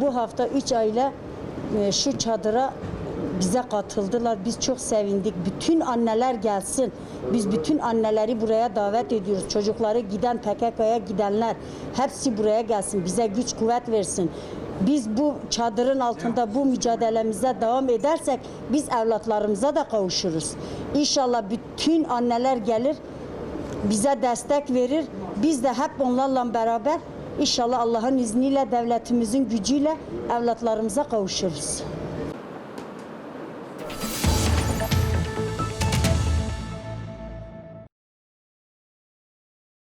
bu hafta üç aile e, şu çadıra bize katıldılar. Biz çok sevindik. Bütün anneler gelsin. Biz bütün anneleri buraya davet ediyoruz. Çocukları giden PKK'ya gidenler hepsi buraya gelsin. Bize güç kuvvet versin. Biz bu çadırın altında bu mücadelemize devam edersek biz evlatlarımıza da kavuşuruz. İnşallah bütün anneler gelir bize destek verir. Biz de hep onlarla beraber inşallah Allah'ın izniyle devletimizin gücüyle evlatlarımıza kavuşuruz.